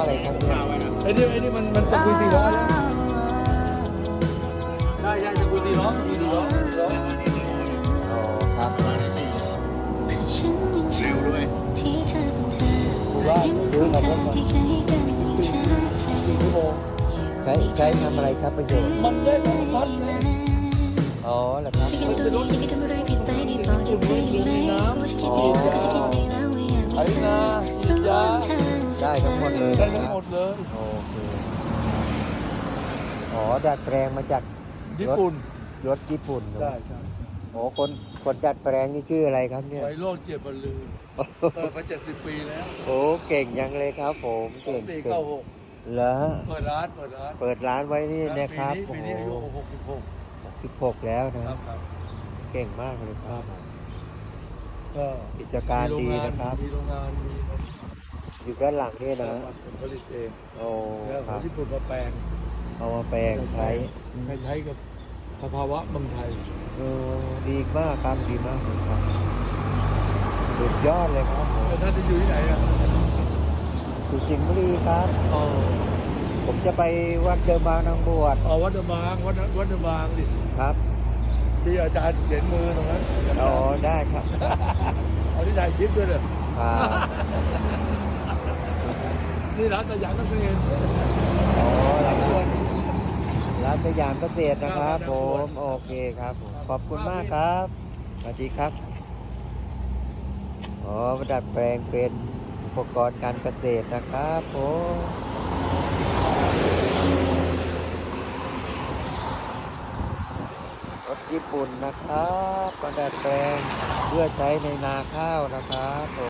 อะไรครับเนี่ย ไอ้นี่ไอ้นี่มันมันตะกุยตีล้อใช่ใช่ตะกุยตีล้อตะกุยตีล้อตะกุยตีล้ออ๋อครับเร็วด้วยว่าดูขับรถมาที่ใครกันไม่ชัดเจสี่นชั่วโมงใช้ใช้ทำอะไรครับประโยชน์ มันได้ทุกทันเลยอ๋อเหรอครับฉันยังตัวนี้ที่ทำอะไรผิดไปได้บอกได้ไมไหมว่าฉันคิ ได้ทั้งหมดเลยได้นะทั้คงรับหมดเลย โอเค อ๋อดัดแปลงมาจากญี่ปุ่นรถญี่ปุ่นใช่ใช่โอ้คนคนดัดแปลงนี่ชื่ออะไรครับเนี่ยไวโรจน์เกียรติบรรลือเปิดมาเจ็ดสิบปีแล้ว โอ้เก่งยังเลยครับ ผมเก่งสี่เก่เก้างหกเหรอเปิดร้านเปิดร้านเปิดร้านไว้นี่นะครับปีโอ้นี้โหปีนี้อายุหกสิบหกสิบหกแล้วนะครับครับเก่งมากเลยคครัรับบก็กิจการดีนะครับมีโรงงานมี อยู่ด้านหลังนี่นะผมผลิตเองโอ้แล้วครับญี่ปุ่นมาแปลงเอามาแปลงใช้ให้ใช้กับสภาวะเมืองไทยเออดีมากครับดีมากเลยครับสุดยอดเลยครับผมแล้วท่านจะอยู่ที่ไหนอะอยู่สิงห์บุรีครับ อ๋อผมจะไปวัดเดิมบางนางบวชอ๋อวัดเดอะบางวัดวัดเดอะบางดิครับที่อาจารย์เขียนมือตรงนั้นอ๋อได้ครับเอาที่ถ่ายคลิปด้วยเลยครับ นี่ร้านตะหยางก็เป็นเองอ๋อร้านส่วนร้านสยามเกษตรนะครับครับผมโอเคครับผมขอบคุณมากครับสวัสดีครับอ๋อดัดแปลงเป็นอุปกรณ์การเกษตรนะครับผมรถญี่ปุ่นนะครับก็ดัดแปลงเพื่อใช้ในนาข้าวนะครับผม